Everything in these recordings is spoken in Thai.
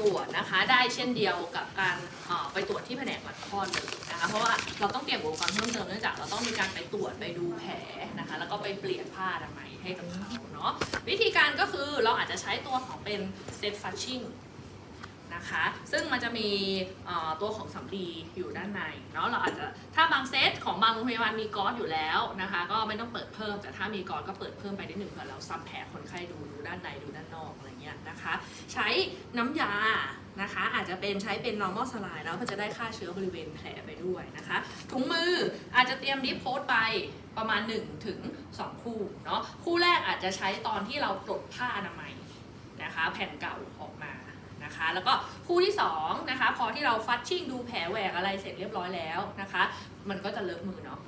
ตรวจนะคะ ได้เช่นเดียวกับการไปตรวจที่แผนกหลังคลอดเลยนะคะเพราะว่าเราต้องเตรียมอุปกรณ์เพิ่มเติมเนื่องจากเราต้องมีการไปตรวจไปดูแผลนะคะ แล้วก็ไปเปลี่ยนผ้าอนามัยให้กับเขาเนาะวิธีการก็คือเราอาจจะใช้ตัวของเป็นเซตฟัชชิ่งนะคะซึ่งมันจะมีตัวของสำลีอยู่ด้านในเนาะเราอาจจะถ้าบางเซตของบางโรงพยาบาลมีก๊อซอยู่แล้วนะคะ ก็ไม่ต้องเปิดเพิ่มแต่ถ้ามีก๊อซก็เปิดเพิ่มไปนิดหนึ่งเผื่อเราซับแผลคนไข้ดูดูด้านในดูด้านนอกอะไร เงี้ยนะคะ ใช้น้ำยานะคะ อาจจะเป็นใช้เป็น normal saline แล้วก็จะได้ฆ่าเชื้อบริเวณแผลไปด้วยนะคะถุงมืออาจจะเตรียมดิฟโพสไปประมาณ 1 ถึง 2 คู่เนาะคู่แรกอาจจะใช้ตอนที่เราปลดผ้าอนามัยนะคะ แผ่นเก่าออกมานะคะ แล้วก็คู่ที่2นะคะพอที่เราฟัดชิ่งดูแผลแหวกอะไรเสร็จเรียบร้อยแล้วนะคะ มันก็จะเลอะมือเนาะ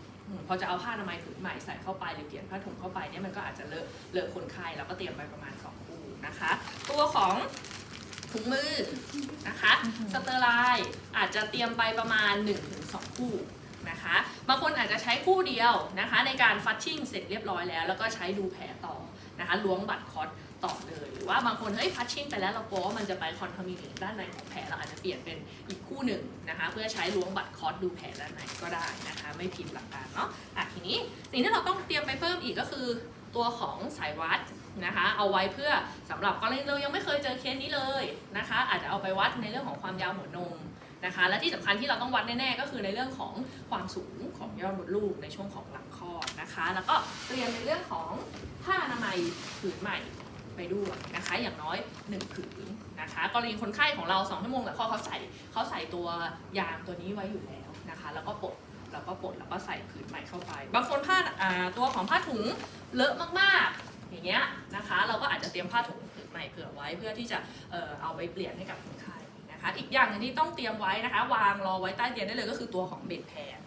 พอจะเอาผ้าอนามัยผืนใหม่ใส่เข้าไปหรือเปลี่ยนผ้าถุงเข้าไปเนี่ยมันก็อาจจะเลอะเลอะคนไข้แล้วก็เตรียมไปประมาณ2 นะคะ ตัวของถุงมือนะคะสเตอร์ไลน์อาจจะเตรียมไปประมาณ 1-2 คู่นะคะบางคนอาจจะใช้คู่เดียวนะคะในการฟัดชิ่งเสร็จเรียบร้อยแล้ว แล้วก็ใช้ดูแผลต่อนะคะล้วงบัตรคอสต่อเลย หรือว่าบางคนเฮ้ยฟัดชิ่งไปแล้วเรากลัวว่ามันจะไปคอนทามิเนตด้านในของแผลเราอาจจะเปลี่ยนเป็นอีกคู่หนึ่งนะคะเพื่อใช้ล้วงบัตรคอสดูแผลด้านในก็ได้นะคะไม่ผิดหลักการเนาะอะทีนี้สิ่งที่เราต้องเตรียมไปเพิ่มอีกก็คือตัวของสายวัด นะคะ เอาไว้เพื่อสำหรับกรณีเรายังไม่เคยเจอเคสนี้เลยนะคะ อาจจะเอาไปวัดในเรื่องของความยาวหัวนมนะคะ และที่สำคัญที่เราต้องวัดแน่ๆก็คือในเรื่องของความสูงของยอดมดลูกในช่วงของหลังคลอดนะคะ แล้วก็เตรียมในเรื่องของผ้าอนามัยผืนใหม่ไปด้วยนะคะ อย่างน้อย1ผืนนะคะกรณีคนไข้ของเรา2ชั่วโมงหลังคลอดเขาใส่เขาใส่ตัวยางตัวนี้ไว้อยู่แล้วนะคะ แล้วก็ปลดแล้วก็ปลดแล้วก็ใส่ผืนใหม่เข้าไป บางคนผ้าอ่าตัวของผ้าถุงเลอะมากๆ อย่างเงี้ยนะคะ เราก็อาจจะเตรียมผ้าถุงผืนใหม่เผื่อไว้เพื่อที่จะเอ่อเอาไปเปลี่ยนให้กับคนไข้นะคะอีกอย่างนึงที่ต้องเตรียมไว้นะคะ วางรอไว้ใต้เตียงได้เลยก็คือตัวของเบ็ดแพน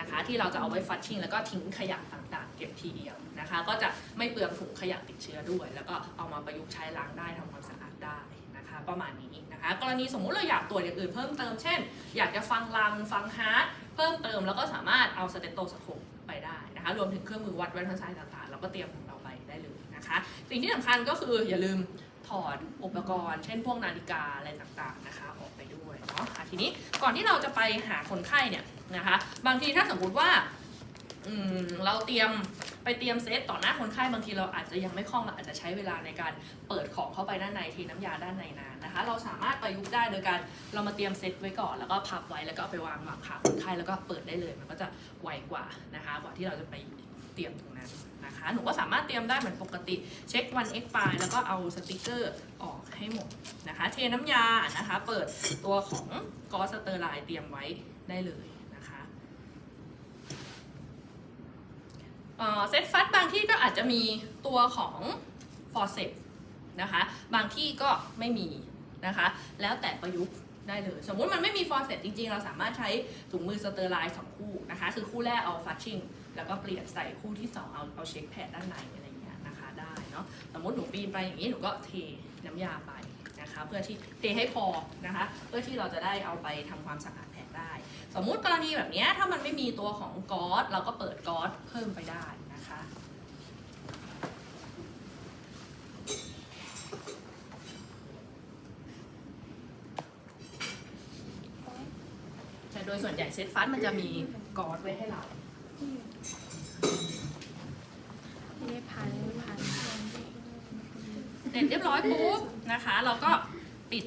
นะคะที่เราจะเอาไว้ฟัดชิ่งแล้วก็ทิ้งขยะต่างๆ เก็บทีเดียวนะคะ ก็จะไม่เปลืองถุงขยะติดเชื้อด้วย แล้วก็เอามาประยุกต์ใช้ล้างได้ทำความสะอาดได้นะคะประมาณนี้นะคะกรณีสมมุติเราอยากตรวจอย่างอื่นเพิ่มเติมเช่น อยากจะฟังลังฟังฮาร์ดเพิ่มเติมแล้วก็สามารถเอาสเตตโตสโคปไปได้นะคะรวมถึงเครื่องมือวัดไวท์ทันไซน์ต่างๆ เราก็เตรียม นะคะ สิ่งที่สำคัญก็คืออย่าลืมถอดอุปกรณ์ เช่นพวกนาฬิกาอะไรต่างๆนะคะ ออกไปด้วยเนาะอะทีนี้ก่อนที่เราจะไปหาคนไข้เนี่ยนะคะ บางทีถ้าสมมุติว่าเราเตรียมไปเตรียมเซตต่อหน้าคนไข้บางทีเราอาจจะยังไม่คล่องเราอาจจะใช้เวลาในการเปิดของเข้าไปด้านในเทน้ำยาด้านในนานนะคะ เราสามารถประยุกต์ได้โดยการเรามาเตรียมเซตไว้ก่อน แล้วก็พับไว้แล้วก็ไปวางวางขาคนไข้แล้วก็เปิดได้เลย มันก็จะไวกว่านะคะ กว่าที่เราจะไป เตรียมตรงนั้นนะคะ หนูก็สามารถเตรียมได้เหมือนปกติ เช็ควัน x f i แล้วก็เอาสติกเกอร์ออกให้หมดนะคะ เทน้ำยานะคะ เปิดตัวของกอสเตอร์ไลน์เตรียมไว้ได้เลยนะคะเอ่อเซตฟัดบางที่ก็อาจจะมีตัวของฟอร์เซปนะคะ บางที่ก็ไม่มีนะคะ แล้วแต่ประยุกต์ ได้เลย สมมุติมันไม่มีฟอร์เซปจริงๆ เราสามารถใช้ถุงมือสเตอร์ไลน์สองคู่นะคะ คือคู่แรกเอาฟัชชิ่งแล้วก็เปลี่ยนใส่คู่ที่สองเอาเอาเช็คแพดด้านในอะไรอย่างเงี้ยนะคะได้เนาะสมมติหนูปีนไปอย่างนี้หนูก็เทน้ำยาไปนะคะเพื่อที่เทให้พอนะคะ เพื่อที่เราจะได้เอาไปทำความสะอาดแผลได้ สมมุติกรณีแบบเนี้ยถ้ามันไม่มีตัวของก๊อซเราก็เปิดก๊อซเพิ่มไปได้นะคะ แต่ โดยส่วนใหญ่เซตฟัสมันจะมีก๊อซไว้ให้เราไม่พันไม่พันเสร็จเรียบร้อยปุ๊บนะคะ เราก็ปิด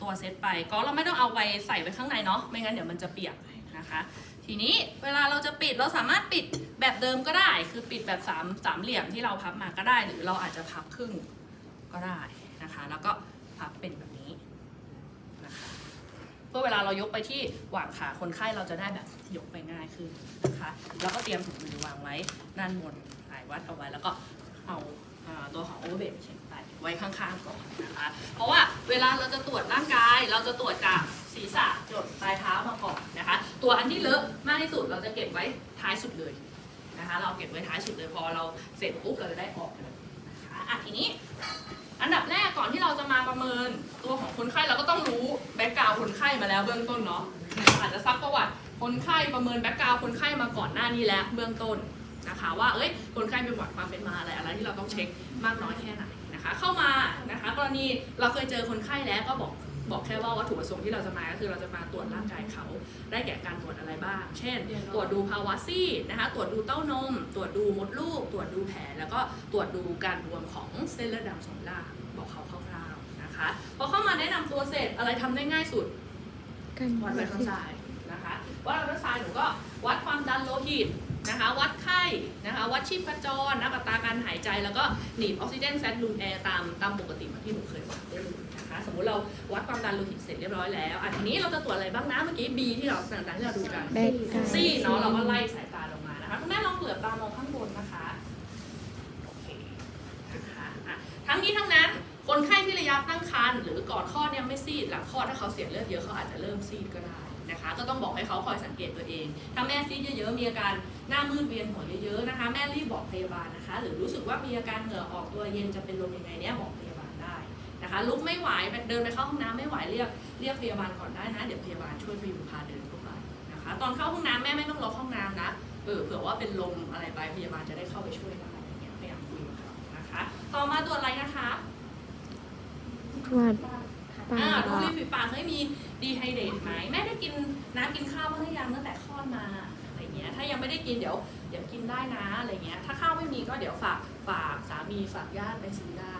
ตัวเซตไปก็เราไม่ต้องเอาไปใส่ไว้ข้างในเนาะไม่งั้นเดี๋ยวมันจะเปียกนะคะ ทีนี้เวลาเราจะปิดเราสามารถปิดแบบเดิมก็ได้ คือปิดแบบสามสามเหลี่ยมที่เราพับมาก็ได้ หรือเราอาจจะพับครึ่งก็ได้นะคะ แล้วก็พับเป็นแบบ เพื่อเวลาเรายกไปที่หว่างขาคนไข้เราจะได้แบบยกไปง่ายขึ้นนะคะ แล้วก็เตรียมถุงมือวางไว้ด้านบนสายวัดเอาไว้แล้วก็เอาตัวของโอเวอร์เบดเช็คไปไว้ข้างๆก่อนนะคะ เพราะว่าเวลาเราจะตรวจร่างกาย เราจะตรวจจากศีรษะจดปลายเท้ามาก่อนนะคะ ตัวอันที่เลอะมากที่สุดเราจะเก็บไว้ท้ายสุดเลยนะคะ เราเก็บไว้ท้ายสุดเลยพอเราเสร็จปุ๊บเราจะได้ออกเลย อะทีนี้ อันดับแรกก่อนที่เราจะมาประเมินตัวของคนไข้เราก็ต้องรู้แบ็กกราวคนไข้มาแล้วเบื้องต้นเนาะอาจจะซักประวัติคนไข้ประเมินแบ็กกราวคนไข้มาก่อนหน้านี้แล้วเบื้องต้นนะคะ ว่าเอ้ยคนไข้เป็นประวัติความเป็นมาอะไรอะไรที่เราต้องเช็คมากน้อยแค่ไหนนะคะ เข้ามานะคะ กรณีเราเคยเจอคนไข้แล้วก็บอก บอกแค่ว่าวัตถุประสงค์ที่เราจะมาก็คือเราจะมาตรวจร่างกายเขา ได้แก่การตรวจอะไรบ้าง เช่น ตรวจดูภาวะซีดนะคะ ตรวจดูเต้านม ตรวจดูมดลูก ตรวจดูแผล แล้วก็ตรวจดูการรวมของเส้นเลือดดำสมล่าง บอกเขาคร่าวๆนะคะ พอเข้ามาแนะนำตัวเสร็จอะไรทำได้ง่ายสุดกันวัดไวท์ไซด์นะคะวัดไวท์ไซด์หนูก็วัดความดันโลหิตนะคะวัดไข้นะคะวัดชีพจรนับอัตราการหายใจ แล้วก็หนีบออกซิเจนแซดรูมแอร์ตามตามปกติเหมือนที่หนูเคยวัดได้เลย นะคะ สมมติเราวัดความดันโลหิตเสร็จเรียบร้อยแล้วอันทีนี้เราจะตรวจอะไรบ้างนะเมื่อกี้ B ที่เราต่างๆที่เราดูกันแบกกาซี่เนาะเราก็ไล่สายตาลงมานะคะคุณแม่ลองเหลือบตามองข้างบนนะคะโอเคนะคะอะทั้งนี้ทั้งนั้นคนไข้ที่ระยะตั้งครรภ์หรือก่อนคลอดเนี่ยไม่ซีดหลังคลอดถ้าเขาเสียเลือดเยอะเขาอาจจะเริ่มซีดก็ได้นะคะ ก็ต้องบอกให้เขาคอยสังเกตตัวเอง ถ้าแม่ซีดเยอะๆมีอาการหน้ามืดเวียนหัวเยอะๆนะคะ แม่รีบบอกพยาบาลนะคะ หรือรู้สึกว่ามีอาการเหงื่อออกตัวเย็นจะเป็นลมยังไงเนี่ยบอกพยาบาลได้ นะคะลุกไม่ไหวเดินไปเข้าห้องน้ำไม่ไหวเรียกเรียกพยาบาลก่อนได้นะ เดี๋ยวพยาบาลช่วยพยุงพาเดินเข้าไปนะคะตอนเข้าห้องน้ำแม่ไม่ต้องรอห้องน้ำนะเออเผื่อว่าเป็นลมอะไรไปพยาบาลจะได้เข้าไปช่วยได้อะไรเงี้ยพยายามคุยกับเขานะคะ ต่อมาตัวอะไรนะคะวัดปาอ่าดูริมฝีปากไม่มีดีไฮเดรตไหมแม่ได้กินน้ำกินข้าวบ้างหรือยังตั้งแต่คลอดมาอะไรเงี้ยถ้ายังไม่ได้กินเดี๋ยวเดี๋ยวกินได้นะอะไรเงี้ยถ้าข้าวไม่มีก็เดี๋ยวฝากฝากสามีฝากญาติไปซื้อได้นะ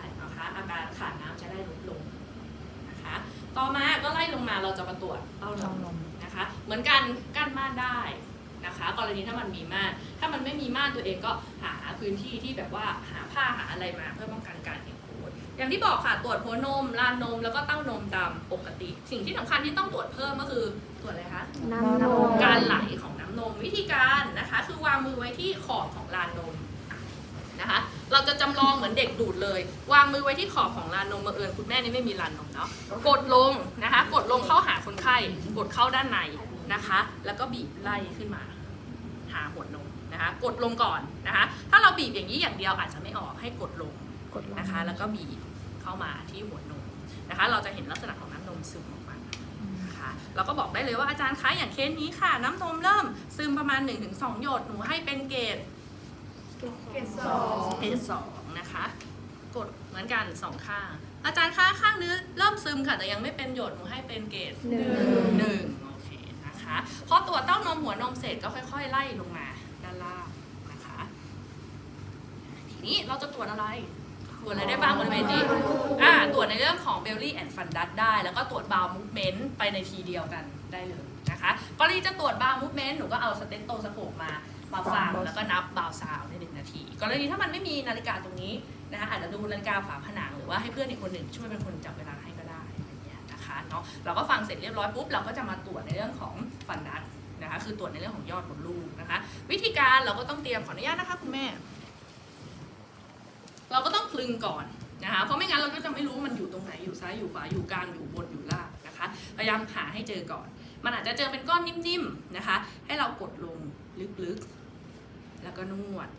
คะ อาการขาดน้ำจะได้ลดลงนะคะ ต่อมาก็ไล่ลงมาเราจะมาตรวจเต้านมนะคะ เหมือนกันกั้นม่านได้นะคะ กรณีถ้ามันมีม่าน ถ้ามันไม่มีม่านตัวเองก็หาพื้นที่ที่แบบว่าหาผ้าหาอะไรมาเพื่อป้องกันการเห็นโคนอย่างที่บอกค่ะตรวจหัวนมลานนมแล้วก็เต้านมตามปกติ สิ่งที่สำคัญที่ต้องตรวจเพิ่มก็คือตรวจอะไรคะน้ำนมการไหลของน้ำนมวิธีการนะคะ คือวางมือไว้ที่ขอบของลานนมนะคะ เราจะจำลองเหมือนเด็กดูดเลย วางมือไว้ที่ขอบของลานนมบังเอิญคุณแม่นี่ไม่มีลานนมเนาะกดลงนะคะ กดลงเข้าหาคนไข้กดเข้าด้านในนะคะ แล้วก็บีบไล่ขึ้นมา หาหัวนมนะคะ กดลงก่อนนะคะ ถ้าเราบีบอย่างนี้อย่างเดียวอาจจะไม่ออกให้กดลงกดลงนะคะ แล้วก็บีบเข้ามาที่หัวนมนะคะ เราจะเห็นลักษณะของน้ำนมซึมออกมานะคะเราก็บอกได้เลยว่าอาจารย์คะอย่างเคสนี้ค่ะ น้ำนมเริ่มซึมประมาณ 1-2 หยดหนูให้เป็นเกรด เกรดสองเกรดสองนะคะ กดเหมือนกันสองข้าง อาจารย์คะข้างนี้เริ่มซึมค่ะแต่ยังไม่เป็นหยดหนูให้เป็นเกรดหนึ่งหนึ่งโอเคนะคะพอตรวจเต้านมหัวนมเสร็จก็ค่อย ๆ ไล่ลงมาด้านล่างนะคะ ทีนี้เราจะตรวจอะไรตรวจอะไรได้บ้างบริเวณนี้อ่าตรวจในเรื่องของ belly and fundus ได้ แล้วก็ตรวจ bowel movement ไปในทีเดียวกันได้เลยนะคะ กรณีจะตรวจ bowel movement หนูก็เอาสเตตโตสโคปมา มาฟังแล้วก็นับ bowel sound ในาที กรณีถ้ามันไม่มีนาฬิกาตรงนี้นะคะอาจจะดูนาฬิกาฝาผนังหรือว่าให้เพื่อนอีกคนหนึ่งช่วยเป็นคนจับเวลาให้ก็ได้อะไรเงี้ยนะคะเนาะเราก็ฟังเสร็จเรียบร้อยปุ๊บเราก็จะมาตรวจในเรื่องของ fundus นะคะคือตรวจในเรื่องของยอดมดลูกนะคะ วิธีการเราก็ต้องเตรียมขออนุญาตนะคะคุณแม่ เราก็ต้องคลึงก่อนนะคะเพราะไม่งั้นเราก็จะไม่รู้มันอยู่ตรงไหนอยู่ซ้ายอยู่ขวาอยู่กลางอยู่บนอยู่ล่างนะคะพยายามหาให้เจอก่อน มันอาจจะเจอเป็นก้อนนิ่มๆนะคะ ให้เรากดลงลึกๆ แล้วก็นวด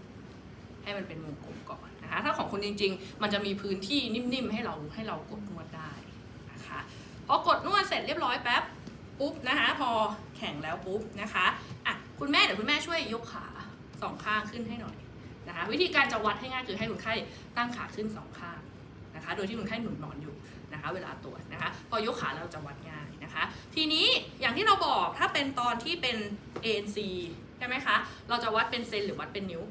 ให้มันเป็นวงกลมก่อนนะคะ ถ้าของคุณจริง ๆ มันจะมีพื้นที่นิ่มๆ ให้เราให้เรากดนวดได้นะคะพอกดนวดเสร็จเรียบร้อยแป๊บปุ๊บนะคะ พอแข็งแล้วปุ๊บนะคะอะคุณแม่เดี๋ยวคุณแม่ช่วยยกขาสองข้างขึ้นให้หน่อยนะคะวิธีการจะวัดให้ง่ายคือให้คนไข้ตั้งขาขึ้นสองข้างนะคะ โดยที่คนไข้หนุนนอนอยู่นะคะ เวลาตรวจนะคะ พอยกขาเราจะวัดง่ายนะคะ ทีนี้อย่างที่เราบอกถ้าเป็นตอนที่เป็น ANC ใช่ไหมคะ เราจะวัดเป็นเซนหรือวัดเป็นนิ้ว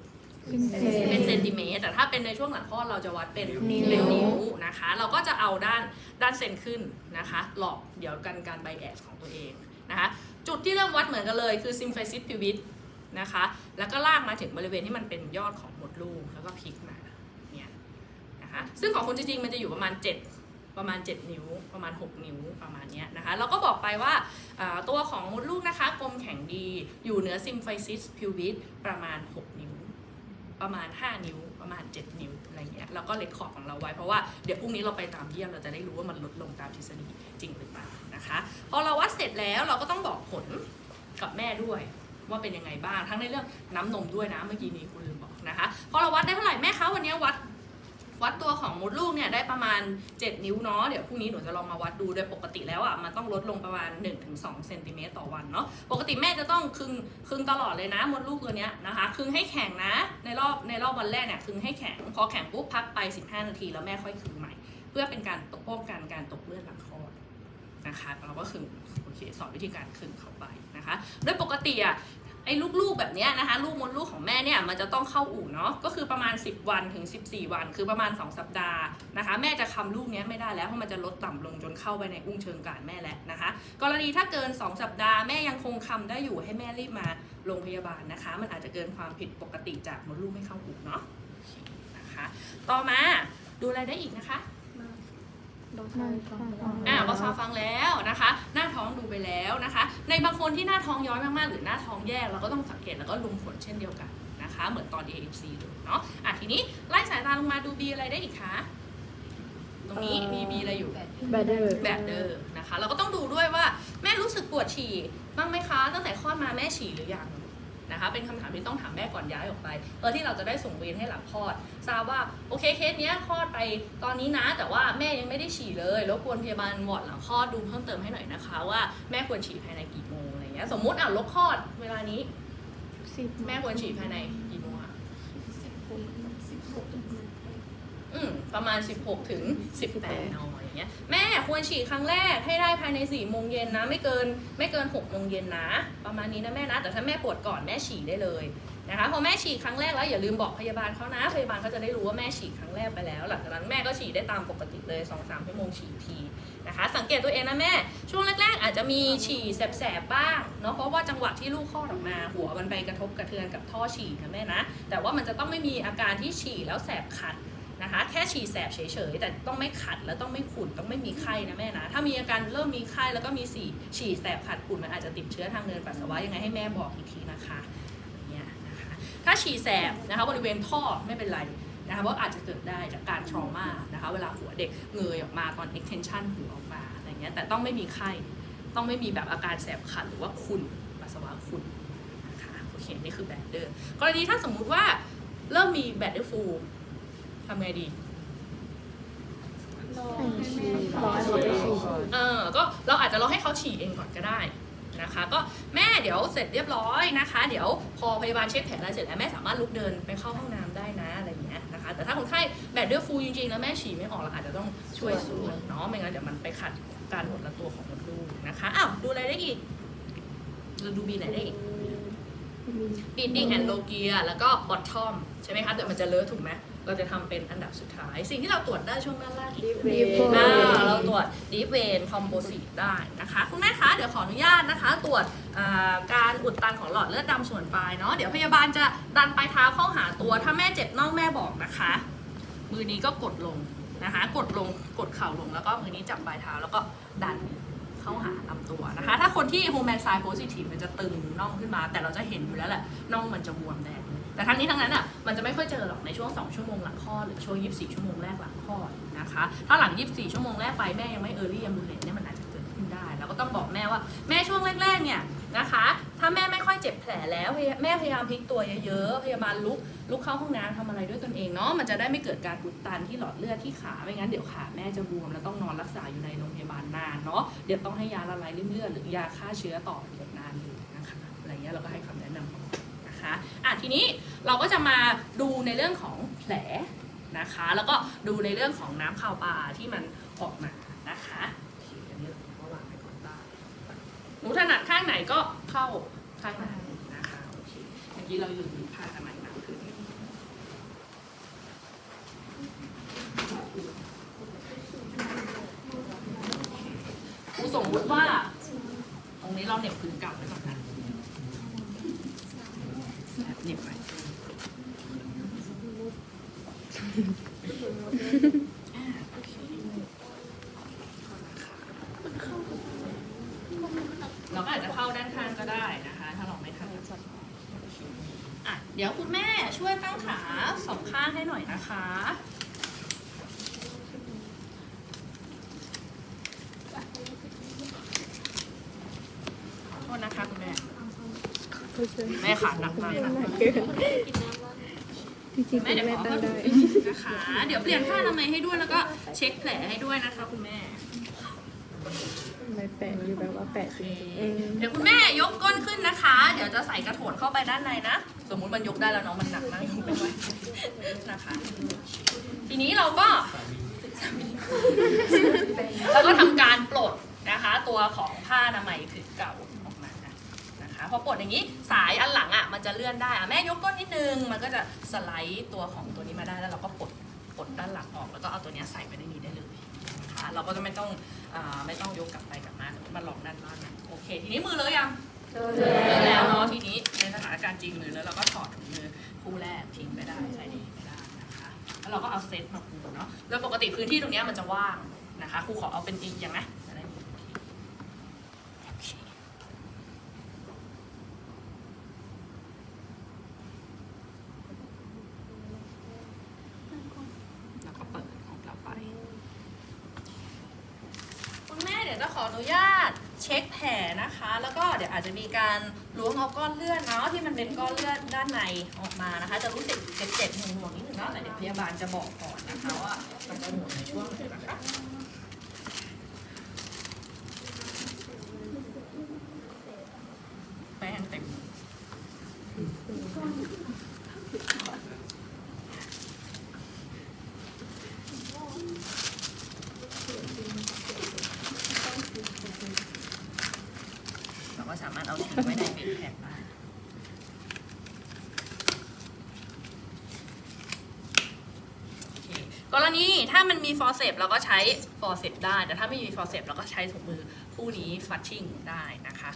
เป็นเซเป็นเซนนติเมตรแต่ถ้าเป็นในช่วงหลังคลอดเราจะวัดเป็นนิ้วเป็นนิ้วนะคะ เราก็จะเอาด้านด้านเซนขึ้นนะคะ หลอกเดี๋ยวกันการไบแอสของตัวเองนะคะ จุดที่เริ่มวัดเหมือนกันเลยคือซิมไฟซิสพิวิตนะคะ แล้วก็ลากมาถึงบริเวณที่มันเป็นยอดของมดลูกแล้วก็พลิกมาเนี่ยนะคะซึ่งของคุณจริงๆมันจะอยู่ประมาณ 7ประมาณ 7 นิ้วประมาณ 6 นิ้วประมาณเนี้ยนะคะเราก็บอกไปว่าอ่าตัวของมดลูกนะคะกลมแข็งดีอยู่เหนือซิมไฟซิสพิวิตประมาณ 6 นิ้ว ประมาณ 5 นิ้วประมาณ 7 นิ้วอะไรเงี้ยแล้วก็เลคคอร์ดของเราไว้เพราะว่าเดี๋ยวพรุ่งนี้เราไปตามเยี่ยมเราจะได้รู้ว่ามันลดลงตามทฤษฎีจริงหรือเปล่านะคะพอเราวัดเสร็จแล้วเราก็ต้องบอกผลกับแม่ด้วยว่าเป็นยังไงบ้างทั้งในเรื่องน้ำนมด้วยนะเมื่อกี้นี้คุณลืมบอกนะคะพอเราวัดได้เท่าไหร่แม่คะวันนี้วัด วัดตัวของมดลูกเนี่ยได้ประมาณ 7 นิ้วเนาะเดี๋ยวพรุ่งนี้หนูจะลองมาวัดดูโดยปกติแล้วอะมันต้องลดลงประมาณ 1-2เซนติเมตรต่อวันเนาะปกติแม่จะต้องคึงคึงตลอดเลยนะมดลูกตัวเนี้ยนะคะคึงให้แข็งนะในรอบในรอบวันแรกเนี่ยคึงให้แข็งพอแข็งปุ๊บพักไป 15 นาที แล้วแม่ค่อยคึงใหม่ เพื่อเป็นการตกป้องกันการตกเลือดหลังคลอดนะคะเราก็ขึงโอเคสอนวิธีการขึงเข้าไปนะคะโดยปกติอะ ไอ้ลูกๆแบบเนี้ยนะคะลูกมดลูกของแม่เนี่ยมันจะต้องเข้าอู่เนาะก็คือประมาณ 10 วันถึง 14 วัน คือประมาณ 2 สัปดาห์นะคะแม่จะคำลูกเนี้ยไม่ได้แล้วเพราะมันจะลดต่ำลงจนเข้าไปในอุ้งเชิงกรานแม่แล้วนะคะ กรณีถ้าเกิน 2 สัปดาห์แม่ยังคงคำได้อยู่ให้แม่รีบมาโรงพยาบาลนะคะ มันอาจจะเกินความผิดปกติจากมดลูกไม่เข้าอู่เนาะโอเคนะคะต่อมาดูอะไรได้อีกนะคะอ่าบอซาฟังแล้วนะคะหน้าท้อง ดูไปแล้วนะคะ ในบางคนที่หน้าท้องย้อยมากๆ หรือหน้าท้องแยกเราก็ต้องสังเกตแล้วก็ลุมผลเช่นเดียวกันนะคะ เหมือนตอน AFC เลยเนาะอะทีนี้ไล่สายตาลงมาดูบีอะไรได้อีกคะตรงนี้มีบีอะไรอยู่ แบดเดอร์แบบเดิมนะคะ เราก็ต้องดูด้วยว่าแม่รู้สึกปวดฉี่บ้างไหมคะ ตั้งแต่คลอดมาแม่ฉี่หรือยัง นะคะ เป็นคำถามที่ต้องถามแม่ก่อนย้ายออกไปเพื่อที่เราจะได้ส่งเวรให้หลังคลอด ทราบว่าโอเคเคสเนี้ยคลอดไปตอนนี้นะ แต่ว่าแม่ยังไม่ได้ฉี่เลยรบกวนพยาบาลวอร์ดหลังคลอดดูเพิ่มเติมให้หน่อยนะคะ ว่าแม่ควรฉี่ภายในกี่โมงอะไรเงี้ยสมมุติอะลบคลอดเวลานี้แม่ควรฉี่ภายในกี่โมงอะอืม ประมาณ 16 ถึง 18นออย่างเงี้ยแม่ควรฉี่ครั้งแรกให้ได้ภายใน4โมงเย็นนะ ไม่เกินไม่เกิน6โมงเย็นนะ ประมาณนี้นะแม่นะ แต่ถ้าแม่ปวดก่อนแม่ฉี่ได้เลยนะคะพอแม่ฉี่ครั้งแรกแล้วอย่าลืมบอกพยาบาลเขานะพยาบาลเขาจะได้รู้ว่าแม่ฉี่ครั้งแรกไปแล้ว หลังจากนั้นแม่ก็ฉี่ได้ตามปกติเลย2-3ชั่วโมงฉี่ทีนะคะสังเกตตัวเองนะแม่ช่วงแรกๆ อาจจะมีฉี่แสบๆบ้างเนาะเพราะว่าจังหวะที่ลูกคลอดออกมา หัวมันไปกระทบกระเทือนกับท่อฉี่นะแม่นะแต่ว่ามันจะต้องไม่มีอาการที่ฉี่แล้วแสบขัด นะคะ แค่ฉี่แสบเฉยๆ แต่ต้องไม่ขัดแล้วต้องไม่ขุ่นต้องไม่มีไข้นะแม่นะ ถ้ามีอาการเริ่มมีไข้แล้วก็มีสีฉี่แสบขัดขุ่นมันอาจจะติดเชื้อทางเดินปัสสาวะยังไงให้แม่บอกอีกทีนะคะเนี่ยนะคะ ถ้าฉี่แสบนะคะบริเวณท่อไม่เป็นไรนะคะเพราะอาจจะเกิดได้จากการทรมานะคะ เวลาหัวเด็กเงยออกมาตอน extension หัวออกมาอะไรเงี้ยแต่ต้องไม่มีไข้ต้องไม่มีแบบอาการแสบขัดหรือว่าขุ่นปัสสาวะขุ่นนะคะโอเคนี่คือแบดเดอร์กรณีถ้าสมมุติว่าเริ่มมีแบดเดอร์ฟูำไงดี รอให้เขาไปฉี่เออ ก็เราอาจจะรอให้เขาฉี่เองก่อนก็ได้นะคะ ก็แม่เดี๋ยวเสร็จเรียบร้อยนะคะ เดี๋ยวพอพยาบาลเช็คแผลอะไรเสร็จแล้วแม่สามารถลุกเดินไปเข้าห้องน้ำได้นะอะไรอย่างเงี้ยนะคะ แต่ถ้าคนไข้แบดเดอร์ฟูลจริงๆแล้วแม่ฉี่ไม่ออกเราอาจจะต้องช่วยสูดเนาะไม่งั้นเดี๋ยวมันไปขัดการหดละตัวของมดลูกนะคะ อ้าวดูอะไรได้อีกเราดูบีไหนได้อีก Feeding and Logia แล้วก็ Bottom ใช่ไหมคะเดี๋ยวมันจะเลอะถูกไหม เราจะทำเป็นอันดับสุดท้าย สิ่งที่เราตรวจได้ช่วงด้านล่างอีก Deep vein อ่าเราตรวจ Deep Vein Composite ได้นะคะคุณแม่คะเดี๋ยวขออนุญาตนะคะ ตรวจอ่าการอุดตันของหลอดเลือดดำส่วนปลายเนาะเดี๋ยวพยาบาลจะดันปลายเท้าเข้าหาตัว ถ้าแม่เจ็บน่องแม่บอกนะคะ มือนี้ก็กดลงนะคะ กดลงกดเข่าลงแล้วก็มือนี้จับปลายเท้าแล้วก็ดันเข้าหาลำตัวนะคะ ถ้าคนที่โฮแมนไซโพซิทีฟมันจะตึงน่องขึ้นมา แต่เราจะเห็นอยู่แล้วแหละน่องมันจะบวมแดง แต่ทั้งนี้ทั้งนั้นอะมันจะไม่ค่อยเจอหรอกในช่วง 2 ชั่วโมงหลังคลอดหรือช่วง 24 ชั่วโมงแรกหลังคลอดนะคะ ถ้าหลัง 24 ชั่วโมงแรกไปแม่ยังไม่เออร์ลี่ยังบุเลนเนี่ยมันอาจจะเกิดขึ้นได้เราก็ต้องบอกแม่ว่าแม่ช่วงแรกๆเนี่ยนะคะ ถ้าแม่ไม่ค่อยเจ็บแผลแล้วแม่พยายามพลิกตัวเยอะๆพยาบาลลุกลุกเข้าห้องน้ำทำอะไรด้วยตนเองเนาะมันจะได้ไม่เกิดการอุดตันที่หลอดเลือดที่ขาไม่งั้นเดี๋ยวขาแม่จะบวมแล้วต้องนอนรักษาอยู่ในโรงพยาบาลนานเนาะเดี๋ยวต้องให้ยาละลายริ่มเลือดหรือยาฆ่าเชื้อต่ออีกนานอยู่นะคะอะไรเงี้ยเราก็ให้คำ นะคะอะทีนี้เราก็จะมาดูในเรื่องของแผลนะคะ แล้วก็ดูในเรื่องของน้ำข่าวปลาที่มันออกมานะคะโอเคอันนี้เราก็วางไว้ก่อนได้หนูถนัดข้างไหนก็เข้าข้างนั้นนะคะโอเคเมื่อกี้เราอยู่ในผ้าทำไมยน้ำขึ้นครูสมมติว่า ตรงนี้เราเหน็บพื้นเก่าไว้ก่อนนะ เหน็บไปอ่าโอเคเราก็อาจจะเข้าด้านข้างก็ได้นะคะ ถ้าเราไม่ทันอะเดี๋ยวคุณแม่ช่วยตั้งขาสองข้างให้หน่อยนะคะ โทษนะคะคุณแม่ แม่ขาหนักมากนะเกินจริงๆแม่คุณเดี๋ยวแม่ขอตั้งเข้าดูได้นะคะ เดี๋ยวเปลี่ยนผ้าอนามัยให้ด้วยแล้วก็เช็คแผลให้ด้วยนะคะคุณแม่ไม่แปะอยู่แบบว่าแปะจริงๆเออเดี๋ยวคุณแม่ยกก้นขึ้นนะคะ เดี๋ยวจะใส่กระโถนเข้าไปด้านในนะ สมมุติมันยกได้แล้วเน้องมันหนักมากยกไม่ไหวนะคะ ทีนี้เราก็เราก็ทำการปลดนะคะ ตัวของผ้าอนามัยผืนเก่าออกมานะคะ พอปลดอย่างนี้สายอันหลังอะมันจะเลื่อนได้อะแม่ยกก้นนิดนึง มันก็จะสไลด์ตัวของตัวนี้มาได้แล้วเราก็ปลดปลดด้านหลังออก แล้วก็เอาตัวเนี้ยใส่ไปในนี้ได้เลยนะคะเราก็จะไม่ต้องอ่าไม่ต้องยกกลับไปกลับมาสมมติมาลองด้านล่างนะโอเค ทีนี้มือเลอะยังเจอเลอะแล้วเนาะทีนี้ในสถานการณ์จริงเลยแล้วเราก็ถอดถุงมือคู่แรกทิ้งไปได้ใช้ดีไม่ได้นะคะแล้วเราก็เอาเซตมาปูเนาะโดยปกติพื้นที่ตรงเนี้ยมันจะว่างนะคะครูขอเอาเป็นอีกอย่างนะจะได้มีพื้นที่โอเคแล้วก็เปิดของเราไป คุณแม่เดี๋ยวจะขออนุญาตเช็คแผลนะคะ แล้วก็เดี๋ยวอาจจะมีการล้วงเอาก้อนเลือดเนาะที่มันเป็นก้อนเลือดด้านในออกมานะคะ จะรู้สึกเจ็บๆหน่วงๆนิดนึงเนาะแต่เดี๋ยวพยาบาลจะบอกก่อนนะคะว่ามันจะหน่วงในช่วงไหนนะคะแป้งเต็มมือเราก็สามารถเอาทิ้งไว้ในเป็นแผลได้โอเค กรณีถ้ามันมีฟอร์เซปเราก็ใช้ฟอร์เซปได้ แต่ถ้าไม่มีฟอร์เซปเราก็ใช้ถุงมือคู่นี้ฟัดชิ่งได้นะคะ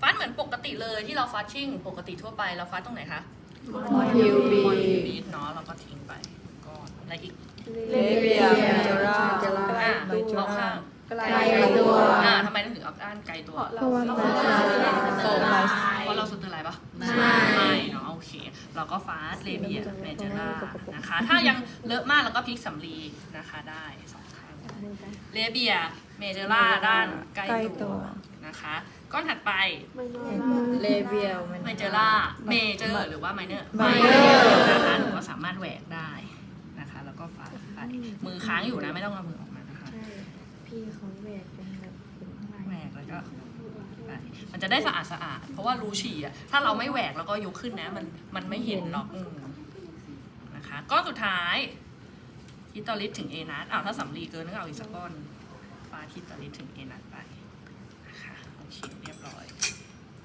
ฟัดเหมือนปกติเลยที่เราฟัดชิ่งปกติทั่วไปเราฟัดตรงไหนคะคิวบีบีทเนาะเราก็ทิ้งไปก็อะไรอีกเลเบียเมเจราอะเอาข้างไกลตัวอ่าทำไมถึงเอาด้านไกลตัวเพราะว่ามันจะโฟโฟกักัสสเพราะเราสุดตัวอะไรปะไม่ ไม่เนาะโอเคเราก็ฟาสเลเบียเมเจอร่านะคะ ถ้ายังเลอะมากเราก็พลิกสำลีนะคะได้สองข้างเลเบียเมเจอร่าด้านใกล้ใกล้ตัตัววนะคะก้อนถัดไปเลเบียเมเจอร่าเมเจอร์หรือว่าไมเนอร์ minor นะคะหนูก็สามารถแหวกได้นะคะ แล้วก็ฟาดไปมือค้างอยู่นะไม่ต้องเอามือออกมานะคะพี่เขาแหวกเป็นแบบเป็นข้างในแหวกแล้วก็ ไปมันจะได้สะอาดสะอาดเพราะว่ารูฉี่อะถ้าเราไม่แหวกแล้วก็ยกขึ้นนะ มันมันไม่เห็นหรอกอืมนะคะก้อนสุดท้ายคิตอลิสถึงเอนัสอ้าวถ้าสำลีเกินก็เอาอีกสักก้อนฟาคิตอลิสถึงเอนัสไปนะคะโอเคเรียบร้อย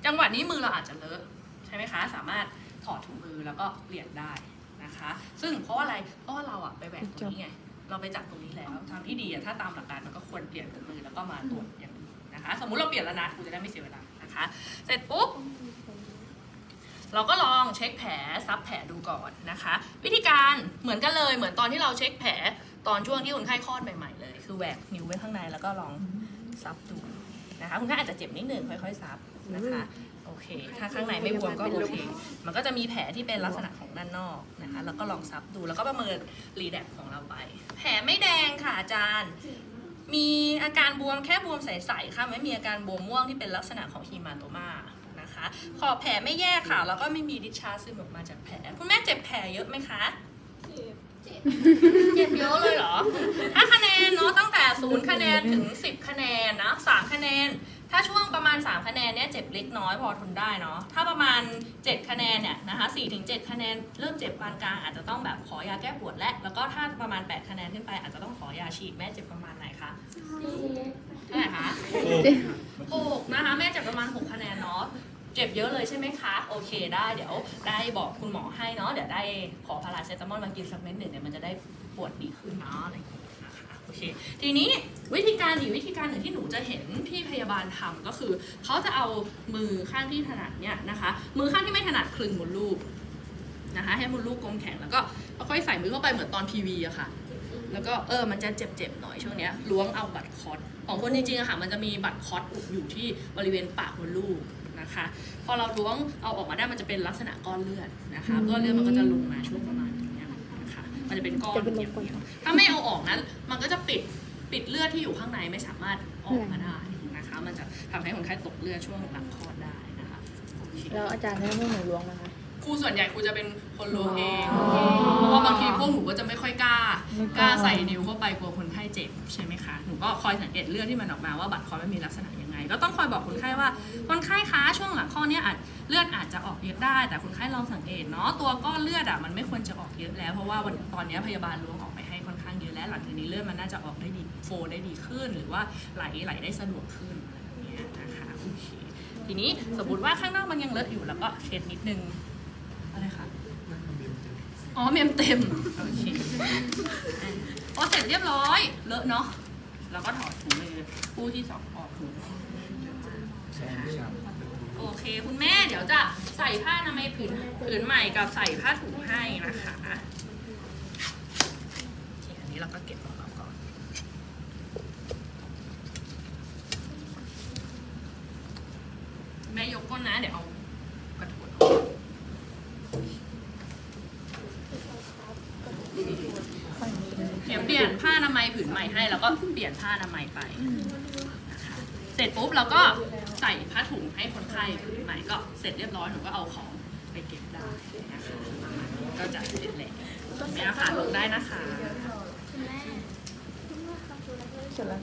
จังหวะนี้มือเราอาจจะเลอะใช่ไหมคะ สามารถถอดถุงมือแล้วก็เปลี่ยนได้นะคะ ซึ่งเพราะอะไรเพราะว่าเราอะไปแหวกตรงนี้ไงเราไปจับตรงนี้แล้วทางที่ดีอะถ้าตามหลักการมันก็ควรเปลี่ยนถุงมือแล้วก็มาตรวจอย่าง นะคะ สมมุติเราเปลี่ยนแล้วนะคุณจะได้ไม่เสียเวลานะคะ เสร็จปุ๊บ เราก็ลองเช็คแผลซับแผลดูก่อนนะคะ วิธีการเหมือนกันเลยเหมือนตอนที่เราเช็คแผลตอนช่วงที่คนไข้คลอดใหม่ๆเลย คือแหวกนิ้วไว้ข้างในแล้วก็ลองซับดูนะคะคุณไข้อาจจะเจ็บนิดหนึ่งค่อยๆซับนะคะโอเค ถ้าข้างในไม่บวมก็โอเค มันก็จะมีแผลที่เป็นลักษณะของด้านนอกนะคะ แล้วก็ลองซับดูแล้วก็ประเมินรีแดปของเราไป แผลไม่แดงค่ะอาจารย์ มีอาการบวมแค่บวมใสๆค่ะไม่มีอาการบวมม่วงที่เป็นลักษณะของฮีมาโตมานะคะขอบแผลไม่แยกค่ะ แล้วก็ไม่มีดิชาร์จซึมออกมาจากแผล คุณแม่เจ็บแผลเยอะไหมคะเจ็บเยอะเลยเหรอ ถ้าคะแนนเนาะตั้งแต่ศูนย์คะแนนถึง10คะแนนนะสามคะแนน ถ้าช่วงประมาณ 3 คะแนนเนี่ยเจ็บเล็กน้อยพอทนได้เนาะ ถ้าประมาณ 7 คะแนนเนี่ยนะคะ4ถึง7คะแนนเริ่มเจ็บปานกลางอาจจะต้องแบบขอยาแก้ปวดและแล้วก็ถ้าประมาณ 8 คะแนนขึ้นไปอาจจะต้องขอยาฉีดแม่เจ็บประมาณไหนคะเท่าไหร่คะหกนะคะแม่เจ็บประมาณ 6 คะแนนเนาะเจ็บเยอะเลยใช่ไหมคะ โอเคได้เดี๋ยวได้บอกคุณหมอให้เนาะเดี๋ยวได้ขอพาราเซตามอลมากินสักเม็ดหนึ่งเดี๋ยวมันจะได้ปวดดีขึ้นเนาะอะไรอย่างเงี้ย อเค ทีนี้วิธีการอีกวิธีการหนึ่งที่หนูจะเห็นที่พยาบาลทำก็คือ เขาจะเอามือข้างที่ถนัดเนี่ยนะคะ มือข้างที่ไม่ถนัดคลึงมดลูกนะคะให้มดลูกกลมแข็งแล้วก็ค่อยใส่มือเข้าไปเหมือนตอนทีวีอะค่ะ แล้วก็เออมันจะเจ็บๆหน่อยช่วงเนี้ยล้วงเอาบัตรคอร์สของคนจริงๆอะค่ะมันจะมีบัตรคอร์สอุดอยู่ที่บริเวณปากมดลูกนะคะ พอเราล้วงเอาออกมาได้มันจะเป็นลักษณะก้อนเลือดนะคะก้อนเลือดมันก็จะลงมาช่วงประมาณ มันจะเป็นก้อนเดียวๆถ้าไม่เอาออกนั้น มันก็จะปิดปิดเลือดที่อยู่ข้างในไม่สามารถออกมาได้นะคะ มันจะทำให้คนไข้ตกเลือดช่วงหลังคลอดได้นะคะโอเคแล้วอาจารย์ให้พวกหนูล้วงไหมคะครูส่วนใหญ่ครูจะเป็นคนล้วงเองอ๋อเพราะว่าบางทีพวกหนูก็จะไม่ค่อยกล้าไม่กกล้าล้าใส่นิ้วเข้าไปกลัวคนไข้เจ็บใช่ไหมคะหนูก็คอยสังเกตเลือดที่มันออกมาว่าบัตรคอยมันมีลักษณะยังไง ก็ต้องคอยบอกคนไข้ว่า คนไข้คะช่วงหลังข้อนี้อาจเลือดอาจจะออกเยอะได้ แต่คนไข้ลองสังเกตเนาะตัวก้อนเลือดอะมันไม่ควรจะออกเยอะแล้ว เพราะว่าวันตอนนี้พยาบาลล้วงออกไปให้ค่อนข้างเยอะแล้วหลังจากนี้เลือดมันน่าจะออกได้ดีโฟได้ดีขึ้น หรือว่าไหลไหลได้สะดวกขึ้นอะไรแบบเนี้ยนะคะโอเคทีนี้สมมติว่าข้างนอกมันยังเลอะอยู่แล้วก็เช็ดนิดนึงอะไรคะอ๋อเมมเต็มโอเคพอเสร็จเรียบร้อยเลอะเนาะแล้วก็ถอดถุงมือคู่ที่สองออกถุง โอเค คุณแม่เดี๋ยวจะใส่ผ้าอนามัยผืนผืนใหม่กับใส่ผ้าถุงให้นะคะอันนี้เราก็เก็บของเราก่อนแม่ยกก้นนะเดี๋ยวเอากระถวนเดี๋ยวเปลี่ยนผ้าอนามัยผืนใหม่ให้แล้วก็เปลี่ยนผ้าอนามัยไป สร็จปุ๊บเราก็ใส่ผ้าถุงให้คนไข้ผืนใหม่ก็เสร็จเรียบร้อยหนูก็เอาของไปเก็บได้นะคะก็จะเสร็จแล้วแม่ค่ะลงได้นะคะ เสร็จแล้ว